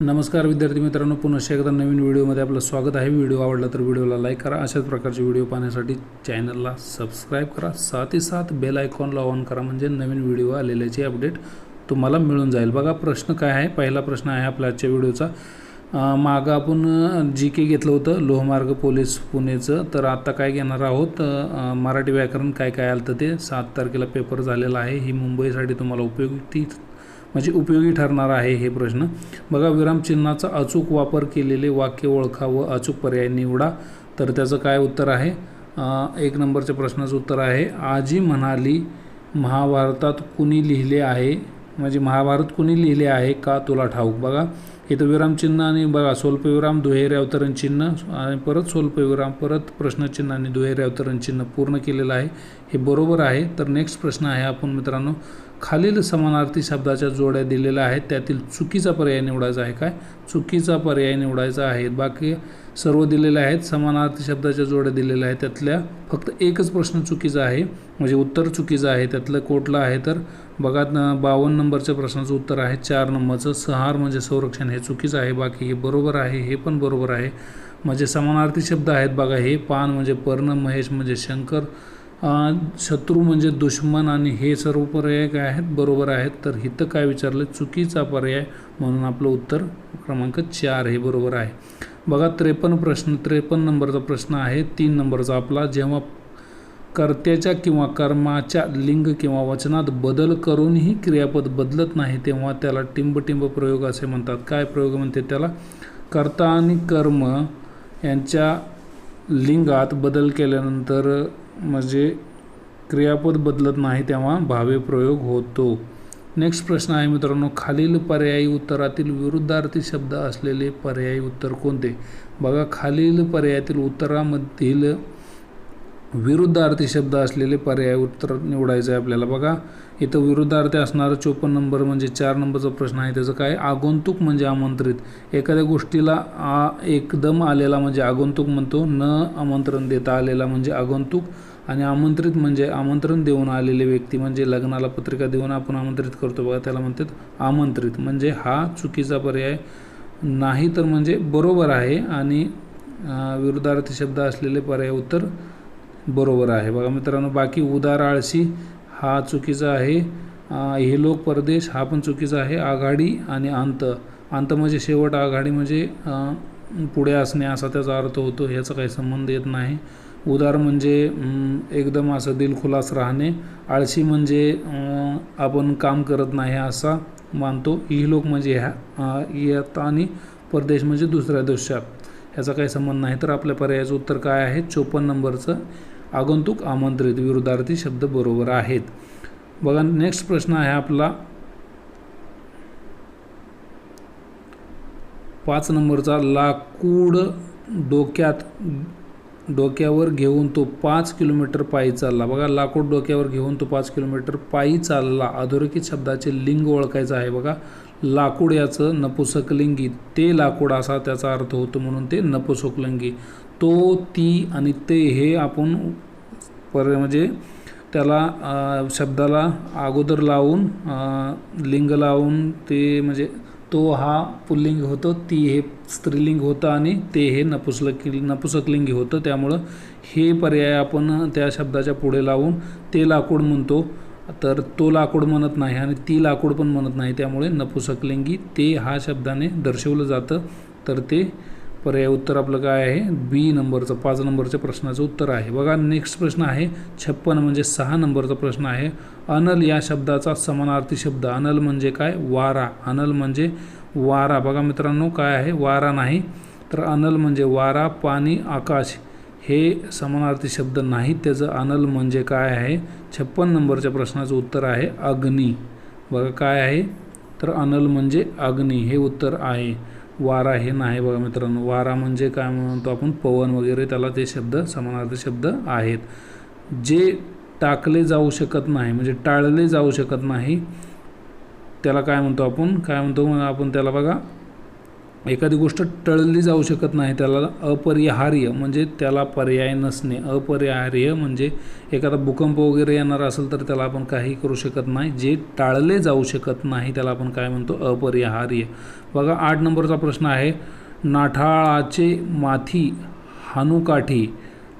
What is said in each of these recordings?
नमस्कार विद्यार्थी मित्रांनो पुन्हा एकदा नवीन व्हिडिओमध्ये आपलं स्वागत आहे. व्हिडिओ आवडला तर व्हिडिओला लाईक करा. अशाच प्रकारचे व्हिडिओ पाहण्यासाठी चॅनलला सबस्क्राईब करा. साथी साथ बेल आयकॉनला ऑन करा म्हणजे नवीन व्हिडिओ आलेल्याची अपडेट तुम्हाला मिळून जाईल. बघा प्रश्न काय आहे? पहिला प्रश्न आहे आपल्या आजच्या व्हिडिओचा. मागं आपण जी के घेतलं होतं लोहमार्ग पोलीस पुणेचं. तर आता काय घेणार आहोत? मराठी व्याकरण काय काय आलं ते सात तारखेला पेपर झालेला आहे. ही मुंबईसाठी तुम्हाला उपयोगी म्हणजे उपयोगी ठरणार आहे हे प्रश्न. बघा विरामचिन्हाचा अचूक वापर केलेले वाक्य ओळखा व अचूक पर्याय निवडा. तर त्याचं काय उत्तर आहे? एक नंबरच्या प्रश्नाचं उत्तर आहे. आजी म्हणाली महाभारतात कुणी लिहिले आहे? म्हणजे महाभारत कुणी लिहिले आहे का? तुला ठाऊक. बघा इथं विरामचिन्ह आणि बघा स्वल्पविराम दुहेरी अवतरण चिन्ह आणि परत स्वल्पविराम परत प्रश्नचिन्ह आणि दुहेरी अवतरण चिन्ह पूर्ण केलेलं आहे. हे बरोबर आहे. तर नेक्स्ट प्रश्न आहे आपण मित्रांनो खालील समानार्थी शब्दाच्या जोड्या दिलेल्या आहेत. त्यातील चुकीचा पर्याय निवडायचा आहे काय? चुकीचा पर्याय निवडायचा आहे. बाकी सर्व दिलेले आहेत. समानार्थी शब्दाच्या जोड्या दिलेल्या आहेत. त्यातल्या फक्त एकच प्रश्न चुकीचा आहे. म्हणजे उत्तर चुकीचं आहे. त्यातलं कुठलं आहे तर बघा बावन्न नंबरच्या प्रश्नाचं उत्तर आहे चार नंबरचं. सहार म्हणजे संरक्षण हे चुकीचं आहे. बाकी हे बरोबर आहे हे पण बरोबर आहे. म्हणजे समानार्थी शब्द आहेत बघा हे. पान म्हणजे पर्ण महेश म्हणजे शंकर. शत्रू म्हणजे दुश्मन आणि हे सर्व पर्याय काय आहेत? बरोबर आहेत. तर इथं काय विचारलं? चुकीचा पर्याय म्हणून आपलं उत्तर क्रमांक चार हे बरोबर आहे. बघा त्रेपन्न प्रश्न त्रेपन्न नंबरचा प्रश्न आहे. तीन नंबरचा आपला. जेव्हा कर्त्याच्या किंवा कर्माच्या लिंग किंवा वचनात बदल करूनही क्रियापद बदलत नाही तेव्हा त्याला टिंबटिंब प्रयोग असे म्हणतात. काय प्रयोग म्हणते त्याला? कर्ता आणि कर्म यांच्या लिंगात बदल केल्यानंतर म्हणजे क्रियापद बदलत नाही तेव्हा भावे प्रयोग होतो. नेक्स्ट प्रश्न आहे मित्रांनो खालील पर्यायी उत्तरातील विरुद्धार्थी शब्द असलेले पर्यायी उत्तर कोणते? बघा खालील पर्यायातील उत्तरामधील विरुद्धार्थी शब्द असलेले पर्याय उत्तर निवडायचं आहे आपल्याला. बघा इथं विरुद्धार्थी असणारा चोपन्न नंबर म्हणजे चार नंबरचा प्रश्न आहे. त्याचं काय? आगंतुक म्हणजे आमंत्रित. एखाद्या गोष्टीला आ एकदम आलेला म्हणजे आगंतुक म्हणतो. न आमंत्रण देता आलेला म्हणजे आगंतुक आणि आमंत्रित म्हणजे आमंत्रण देऊन आलेले व्यक्ती म्हणजे लग्नाला पत्रिका देऊन आपण आमंत्रित करतो. बघा त्याला म्हणतात आमंत्रित. म्हणजे हा चुकीचा पर्याय नाही तर म्हणजे बरोबर आहे आणि विरुद्धार्थी शब्द असलेले पर्याय उत्तर बरोबर आहे. बघा मित्रांनो बाकी उदार आळशी हा चुकीचा आहे. हे लोक परदेश हा पण चुकीचा आहे. आघाडी आणि अंत. अंत म्हणजे शेवट आघाडी म्हणजे पुढे असणे असा त्याचा अर्थ होतो. ह्याचा काही संबंध येत नाही. उदार म्हणजे एकदम असं दिलखुलास राहणे. आळशी म्हणजे आपण काम करत नाही असा मानतो. ही लोक म्हणजे ह्या अं, आणि परदेश म्हणजे दुसऱ्या देशात. ह्याचा काही संबंध नाही. तर आपल्या पर्यायाचं उत्तर काय आहे? चोपन्न नंबरचं. आगंतुक आमंत्रित विरुद्धार्थी शब्द बरोबर आहेत. बघा नेक्स्ट प्रश्न आहे आपला. पाच नंबरचा लाकूड डोक्यात डोक्यावर घेऊन तो पाच किलोमीटर पायी चालला. बघा लाकूड डोक्यावर घेऊन तो पाच किलोमीटर पायी चालला. अधोरेखित शब्दाचे लिंग ओळखायचं आहे बघा. लाकूड याचं नपुसकलिंगी. ते लाकूड असा त्याचा अर्थ होतो म्हणून ते नपुसकलिंगी. तो ती आणि ते हे आपण पर म्हणजे त्याला शब्दाला अगोदर लावून लिंग लावून ते म्हणजे तो हा पुल्लिंग होतं ती हे स्त्रीलिंग होतं आणि ते हे नपुसलक नपुसकलिंगी होतं. त्यामुळं हे पर्याय आपण त्या शब्दाच्या पुढे लावून ते लाकूड म्हणतो. तर तो लाकूड म्हणत नाही आणि ती लाकूड पण म्हणत नाही. त्यामुळे नपुसकलिंगी ते हा शब्दाने दर्शवलं जातं. तर ते पर्याय उत्तर आपलं काय आहे? बी नंबरचं पाच नंबरच्या प्रश्नाचं उत्तर आहे. बघा नेक्स्ट प्रश्न आहे छप्पन म्हणजे सहा नंबरचा प्रश्न आहे. अनल या शब्दाचा समानार्थी शब्द. अनल म्हणजे काय? वारा. अनल म्हणजे वारा. बघा मित्रांनो काय आहे? वारा नाही तर अनल म्हणजे वारा पाणी आकाश हे समानार्थी शब्द नाहीत त्याचं अनल म्हणजे काय आहे? छप्पन नंबरच्या प्रश्नाचं उत्तर आहे अग्नी. बघा काय आहे? तर अनल म्हणजे अग्नी हे उत्तर आहे. वारा हे नाही बघा मित्रांनो. वारा म्हणजे काय म्हणतो आपण? पवन वगैरे त्याला ते शब्द समानार्थी शब्द आहेत. जे टाकले जाऊ शकत नाही म्हणजे टाळले जाऊ शकत नाही त्याला काय म्हणतो आपण? काय म्हणतो आपण त्याला बघा? एखादी गोष्ट टळली जाऊ शकत नाही त्याला अपरिहार्य म्हणजे त्याला पर्याय नसणे. अपरिहार्य म्हणजे एखादा भूकंप वगैरे येणार असेल तर त्याला आपण काही करू शकत नाही. जे टाळले जाऊ शकत नाही त्याला आपण काय म्हणतो? अपरिहार्य. बघा आठ नंबरचा प्रश्न आहे नाठाळाचे माथी हानुकाठी.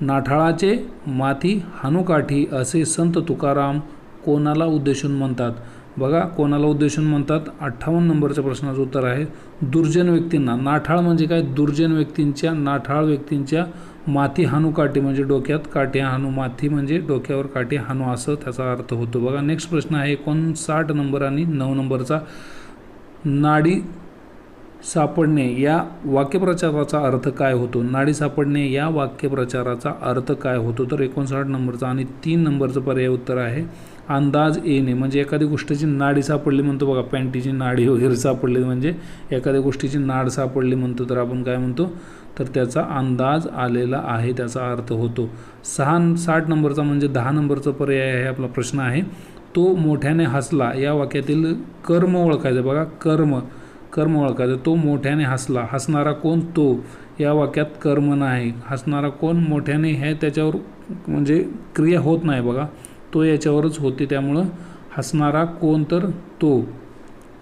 नाठाळाचे माथी हानुकाठी असे संत तुकाराम कोणाला उद्देशून म्हणतात? बघा कोणाला उद्देशून म्हणतात अठ्ठावन्न नंबरच्या प्रश्नाचं उत्तर आहे दुर्जन व्यक्तींना. नाठाळ म्हणजे काय? दुर्जन व्यक्तींच्या नाठाळ व्यक्तींच्या माती हानू काठी म्हणजे डोक्यात काठी हानू माथी म्हणजे डोक्यावर काठी हानू असं त्याचा अर्थ होतो. बघा नेक्स्ट प्रश्न आहे एकोणसाठ नंबर आणि नऊ नंबरचा. नाडी सापडणे या वाक्यप्रचाराचा अर्थ काय होतो? नाडी सापडणे या वाक्यप्रचाराचा अर्थ काय होतो? तर एकोणसाठ नंबरचा आणि तीन नंबरचं पर्याय उत्तर आहे. अंदाज येणे म्हणजे एखादी गोष्टीची नाडी सापडली म्हणतो बघा पॅन्टीची नाडी वगैरे सापडली म्हणजे एखाद्या गोष्टीची नाड सापडली म्हणतो तर आपण काय म्हणतो? तर त्याचा अंदाज आलेला आहे त्याचा अर्थ होतो. सहा साठ नंबरचा म्हणजे दहा नंबरचा पर्याय आहे आपला प्रश्न आहे. तो मोठ्याने हसला या वाक्यातील कर्म ओळखायचं बघा कर्म कर्म ओळखायचं तो मोठ्याने हसला. हसणारा कोण? तो. या वाक्यात कर्म नाही. हसणारा कोण मोठ्याने हे त्याच्यावर म्हणजे क्रिया होत नाही बघा. तो याच्यावरच होते त्यामुळं हसणारा कोण तर तो.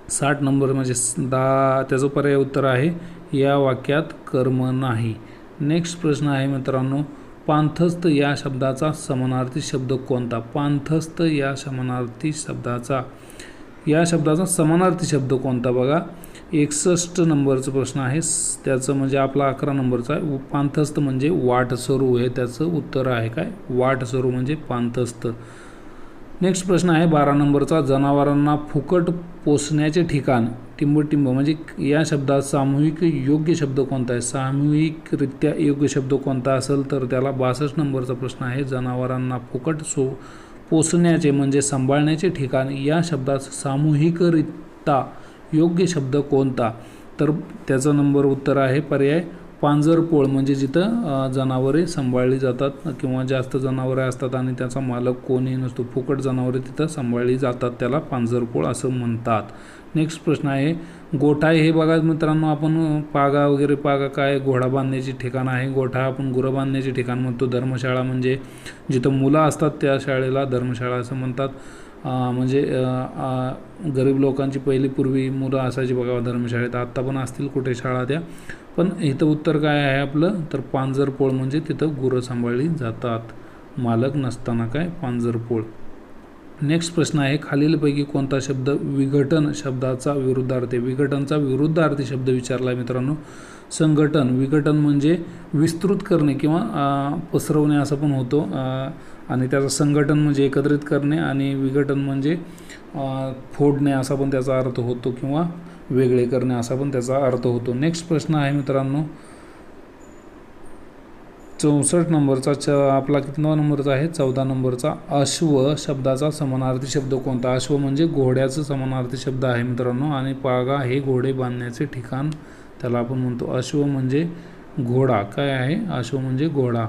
साठ नंबर म्हणजे दा त्याचं पर्याय उत्तर आहे या वाक्यात कर्म नाही. नेक्स्ट प्रश्न आहे मित्रांनो पांथस्थ या शब्दाचा समानार्थी शब्द कोणता? पांथस्थ या समानार्थी शब्दाचा. या शब्दाचा समानार्थी शब्द कोणता बघा? एकसष्ट नंबरचा प्रश्न आहे. त्याचं म्हणजे आपला अकरा नंबरचा आहे. पांथस्थ म्हणजे वाटसरू हे त्याचं उत्तर आहे काय? वाटसरू म्हणजे पांथस्थ नेक्स्ट प्रश्न आहे. बारा नंबरचा जनावरांना फुकट पोसण्याचे ठिकाण टिंबटिंब म्हणजे या शब्दात सामूहिक योग्य शब्द कोणता आहे? सामूहिकरित्या योग्य शब्द कोणता असेल तर त्याला बासष्ट नंबरचा प्रश्न आहे. जनावरांना फुकट सो पोसण्याचे म्हणजे सांभाळण्याचे ठिकाण या शब्दात सामूहिकरित्या योग्य शब्द कोणता? तर त्याचा नंबर उत्तर आहे पर्याय पांजरपोळ. म्हणजे जिथं जनावरे सांभाळली जातात किंवा जास्त जनावरे असतात आणि त्याचा मालक कोणी नसतो फुकट जनावरे तिथं सांभाळली जातात त्याला पांजरपोळ असं म्हणतात. नेक्स्ट प्रश्न आहे गोठा हे बघा मित्रांनो आपण पागा वगैरे पागा काय घोडा बांधण्याची ठिकाण आहे. गोठा आपण गुरं बांधण्याचे ठिकाण म्हणतो. धर्मशाळा म्हणजे जिथं मुलं असतात त्या शाळेला धर्मशाळा असं म्हणतात. म्हणजे गरीब लोकांची पहिली पूर्वी मुलं असायची बघा धर्मशाळेत. आत्ता पण असतील कुठे शाळा त्या. पण इथं उत्तर काय आहे आपलं? तर पांजरपोळ म्हणजे तिथं गुरं सांभाळली जातात. मालक नसताना काय? पांजरपोळ. नेक्स्ट प्रश्न आहे खालीलपैकी कोणता शब्द विघटन शब्दाचा विरुद्धार्थी विघटनचा विरुद्धार्थी शब्द विचारला आहे मित्रांनो. संघटन विघटन म्हणजे विस्तृत करणे किंवा पसरवणे असं पण होतो. आणि त्याचं संघटन म्हणजे एकत्रित करणे आणि विघटन म्हणजे फोडणे असा पण त्याचा अर्थ होतो किंवा वेगळे करणे असा पण त्याचा अर्थ होतो. नेक्स्ट प्रश्न आहे मित्रांनो. चौसष्ट नंबरचा च आपला कितवा नंबरचा आहे? चौदा नंबरचा. अश्व शब्दाचा समानार्थी शब्द कोणता? अश्व म्हणजे घोड्याचं समानार्थी शब्द आहे मित्रांनो. आणि पागा हे घोडे बांधण्याचे ठिकाण. त्याला आपण म्हणतो अश्व म्हणजे घोडा. काय आहे? अश्व म्हणजे घोडा.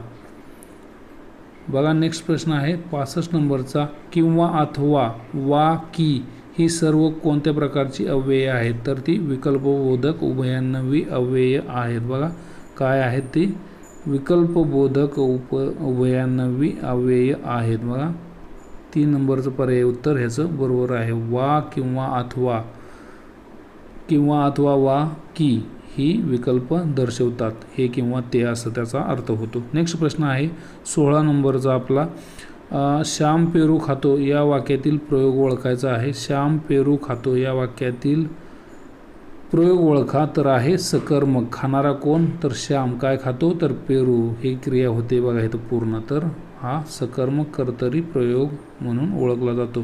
बघा नेक्स्ट प्रश्न आहे. पासष्ट नंबरचा किंवा अथवा वा की ही सर्व कोणत्या प्रकारची अव्यय आहेत? तर ती विकल्पबोधक उभयान्नवी अव्यय आहेत. बघा काय आहेत ती? विकल्पबोधक उप वयानवी अव्यय आहेत बघा. तीन नंबरचं पर्याय उत्तर ह्याचं बरोबर आहे. वा किंवा अथवा किंवा अथवा वा की ही विकल्प दर्शवतात. हे किंवा ते असं त्याचा अर्थ होतो. नेक्स्ट प्रश्न आहे. सोळा नंबरचा आपला श्याम पेरू खातो या वाक्यातील प्रयोग ओळखायचा आहे. श्याम पेरू खातो या वाक्यातील प्रयोग ओळखा तर आहे सकर्मक खाणारा कोण? तर श्याम. काय खातो? तर पेरू. ही क्रिया होते बघा इथं पूर्ण. तर हा सकर्मक कर्तरी प्रयोग म्हणून ओळखला जातो.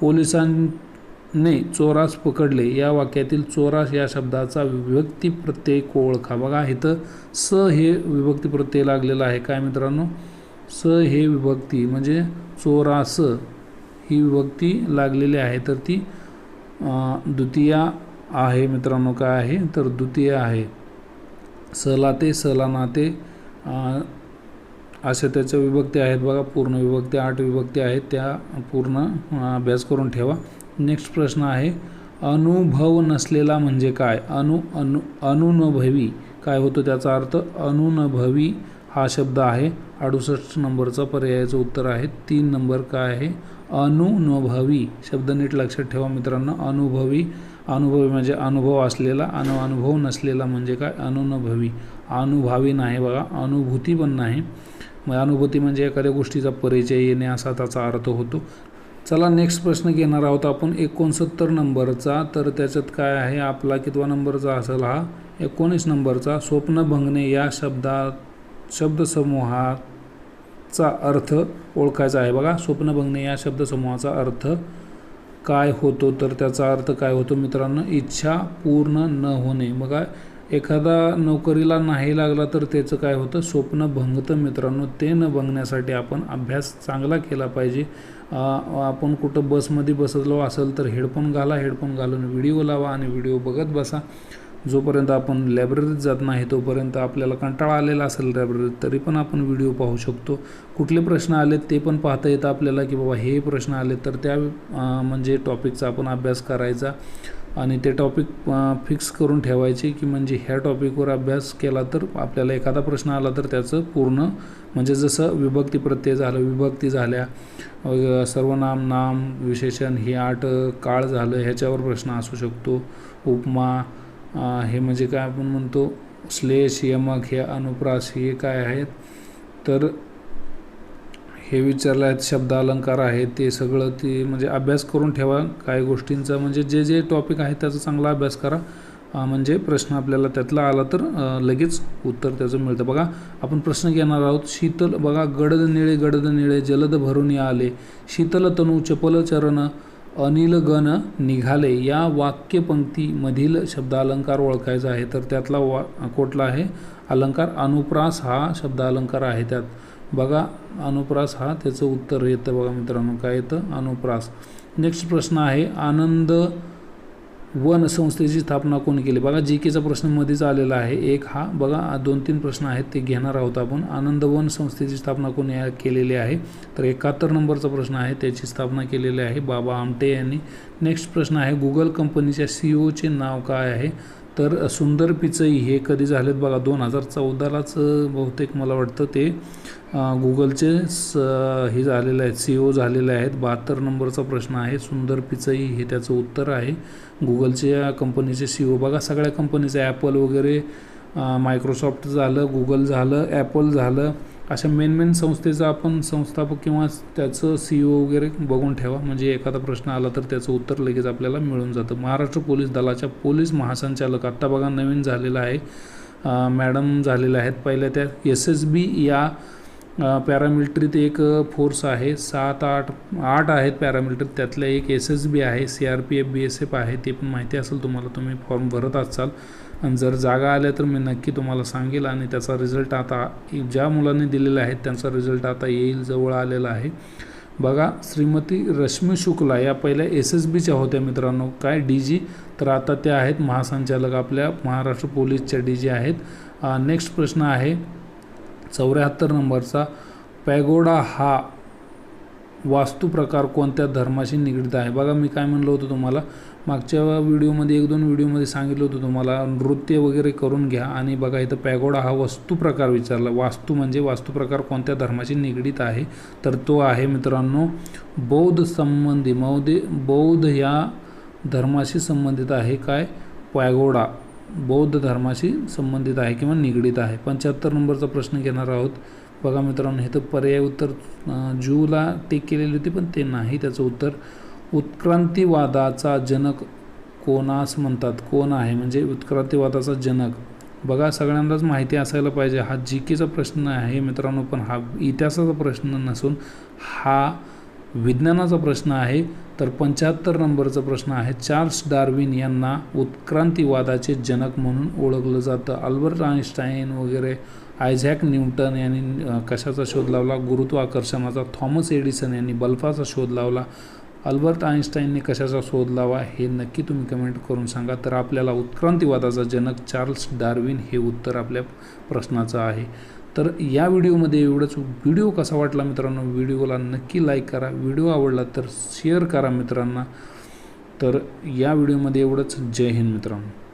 पोलिसांनी चोरास पकडले. या वाक्यातील चोरास या शब्दाचा विभक्ती प्रत्यय ओळखा. बघा इथं स हे विभक्ती प्रत्यय लागलेला आहे. काय मित्रांनो? स हे विभक्ती म्हणजे चोरास ही विभक्ती लागलेली आहे. तर ती द्वितीया आहे मित्रांनो काय आहे? तर द्वितीय आहे. सला ते सला नाते अशा त्याच्या विभक्ती आहेत बघा. पूर्ण विभक्ती आठ विभक्ती आहेत. त्या पूर्ण अभ्यास करून ठेवा. नेक्स्ट प्रश्न आहे अनुभव नसलेला म्हणजे काय? अनु अनु अनुनभवी. काय होतो त्याचा अर्थ? अनुनभवी हा शब्द आहे. अडुसष्ट नंबरचा पर्यायाचं उत्तर आहे. तीन नंबर काय आहे? अनुनभवी. शब्द नीट लक्षात ठेवा मित्रांनो. अनुभवी अनुभवी म्हणजे अनुभव असलेला अनु अनुभव नसलेला म्हणजे काय? अनुनभवी. अनुभवी नाही बघा अनुभूती पण नाही. मग अनुभूती म्हणजे एखाद्या गोष्टीचा परिचय येणे असा त्याचा अर्थ होतो. चला नेक्स्ट प्रश्न घेणार आहोत आपण. एकोणसत्तर नंबरचा. तर त्याच्यात काय आहे? आपला कितवा नंबरचा असेल हा? एकोणीस नंबरचा. स्वप्न भंगणे या शब्दात शब्दसमूहाचा अर्थ ओळखायचा आहे बघा. स्वप्न भंगणे या शब्दसमूहाचा अर्थ काय होतो तर त्याचा अर्थ काय होतो मित्रांनो? इच्छा पूर्ण न होणे. बघा एखादा नोकरीला नाही लागला तर त्याचं काय होतं? स्वप्न भंगतं मित्रांनो. ते न भंगण्यासाठी आपण अभ्यास चांगला केला पाहिजे. आपण कुठं बसमध्ये बसलो असेल तर हेडफोन घाला हेडफोन घालून व्हिडिओ लावा आणि व्हिडिओ बघत बसा. जोपर्यंत आपण लायब्ररीत जात नाही तोपर्यंत आपल्याला कंटाळा आलेला असेल लायब्ररीत तरी पण आपण व्हिडिओ पाहू शकतो. कुठले प्रश्न आलेत ते पण पाहता येतं आपल्याला की बाबा हे प्रश्न आले तर त्या म्हणजे टॉपिकचा आपण अभ्यास करायचा आणि ते टॉपिक फिक्स करून ठेवायचे की म्हणजे ह्या टॉपिकवर अभ्यास केला तर आपल्याला एखादा प्रश्न आला तर त्याचं पूर्ण म्हणजे जसं विभक्ती प्रत्यय झालं विभक्ती झाल्या सर्वनाम नाम विशेषण हे आठ काळ झालं ह्याच्यावर प्रश्न असू शकतो. उपमा हे म्हणजे काय आपण म्हणतो श्लेष यमक हे अनुप्रास हे काय आहेत? तर हे विचारलं आहेत शब्द अलंकार आहेत ते सगळं ते म्हणजे अभ्यास करून ठेवा. काही गोष्टींचा म्हणजे जे जे टॉपिक आहे त्याचा चांगला अभ्यास करा. म्हणजे प्रश्न आपल्याला त्यातला आला तर लगेच उत्तर त्याचं मिळतं. बघा आपण प्रश्न घेणार आहोत शीतल बघा गडद निळे गडद निळे जलद भरून आले. शीतल तनू चपल चरण अनिल गण निघाले. या वाक्यपंक्तीमधील शब्दालंकार ओळखायचा आहे. तर त्यातला वा कुठला आहे. अलंकार अनुप्रास हा शब्दालंकार आहे त्यात. बघा अनुप्रास हा त्याचं उत्तर येतं बघा मित्रांनो. काय येतं? अनुप्रास. नेक्स्ट प्रश्न आहे. आनंद वन संस्थेची स्थापना कोणी केली? बघा जी केचा प्रश्न मध्येच आलेला आहे. एक हा बघा दोन तीन प्रश्न आहेत ते घेणार आहोत आपण. आनंद वन संस्थेची स्थापना कोणी केलेली आहे? तर एकाहत्तर नंबरचा प्रश्न आहे त्याची स्थापना केलेली आहे बाबा आमटे यांनी. नेक्स्ट प्रश्न आहे गुगल कंपनीच्या सी ओचे नाव काय आहे? तर सुंदर पिचई हे कधी झालेत बघा दोन हजार चौदालाच बहुतेक मला वाटतं ते गुगलचे स हे झालेले आहेत सी ओ झालेले आहेत. बहात्तर नंबरचा प्रश्न आहे. सुंदर पिचई हे त्याचं उत्तर आहे. गुगलच्या कंपनीचे सी ओ बघा सगळ्या कंपनीचं ॲपल वगैरे मायक्रोसॉफ्ट झालं गुगल झालं ॲपल झालं अशा मेन मेन संस्थेचं आपण संस्थापक किंवा त्याचं सी ओ वगैरे बघून ठेवा. म्हणजे एखादा प्रश्न आला तर त्याचं उत्तर लगेच आपल्याला मिळून जातं. महाराष्ट्र पोलीस दलाच्या पोलीस महासंचालक आत्ता बघा नवीन झालेला आहे. मॅडम झालेल्या आहेत. पहिल्या त्या एस एस बी या पॅरामिलिटरीत एक फोर्स आहे. सात आठ आठ आहेत पॅरामिलिटरी त्यातल्या एक एस एस बी आहे. C R P F B S F आहे. ते पण माहिती असेल तुम्हाला. तुम्ही फॉर्म भरत असाल. आणि जर जागा आल्या तर मी नक्की तुम्हाला सांगेल आणि त्याचा रिझल्ट आता ज्या मुलांनी दिलेला आहे त्यांचा रिझल्ट आता येईल जवळ आलेला आहे. बघा श्रीमती रश्मी शुक्ला या पहिल्या एस एस बीच्या होत्या मित्रांनो. काय डी जी तर आता त्या आहेत महासंचालक आपल्या महाराष्ट्र पोलीसच्या डी जी आहेत. नेक्स्ट प्रश्न आहे. चौऱ्याहत्तर नंबरचा पॅगोडा हा वास्तुप्रकार कोणत्या धर्माशी निगडीत आहे? बघा मी काय म्हणलं होतं तुम्हाला? मागच्या व्हिडिओमध्ये एक दोन व्हिडिओमध्ये सांगितलं होतं तुम्हाला नृत्य वगैरे करून घ्या. आणि बघा इथं पॅगोडा हा वस्तुप्रकार विचारला. वास्तू म्हणजे वास्तुप्रकार कोणत्या धर्माशी निगडीत आहे? तर तो आहे मित्रांनो बौद्ध संबंधी. मौदे बौद्ध या धर्माशी संबंधित आहे काय? पॅगोडा बौद्ध धर्माशी संबंधित आहे किंवा निगडीत आहे. पंच्याहत्तर नंबरचा प्रश्न घेणार आहोत. बघा मित्रांनो हे तर पर्याय उत्तर जूला टेक केलेली होती पण ते नाही त्याचं उत्तर. उत्क्रांतीवादाचा जनक कोणास म्हणतात? कोण आहे? म्हणजे उत्क्रांतीवादाचा जनक. बघा सगळ्यांनाच माहिती असायला पाहिजे. हा जी केचा प्रश्न आहे मित्रांनो पण हा इतिहासाचा प्रश्न नसून हा विज्ञानाचा प्रश्न आहे. तर पंच्याहत्तर नंबरचा प्रश्न आहे. चार्ल्स डार्विन यांना उत्क्रांतीवादाचे जनक म्हणून ओळखलं जातं. अल्बर्ट आईन्स्टाईन वगैरे आयझॅक न्यूटन यांनी कशाचा शोध लावला? गुरुत्वाकर्षणाचा थॉमस एडिसन यांनी बल्फाचा शोध लावला. अल्बर्ट आईन्स्टाईनने कशाचा शोध लावा हे नक्की तुम्ही कमेंट करून सांगा. तर आपल्याला उत्क्रांतीवादाचा जनक चार्ल्स डार्विन हे उत्तर आपल्या प्रश्नाचं आहे. तर या व्हिडिओमध्ये एवढंच. व्हिडिओ कसा वाटला मित्रांनो? व्हिडिओला नक्की लाईक करा. व्हिडिओ आवडला तर शेअर करा मित्रांना. तर या व्हिडिओमध्ये एवढंच. जय हिंद मित्रांनो.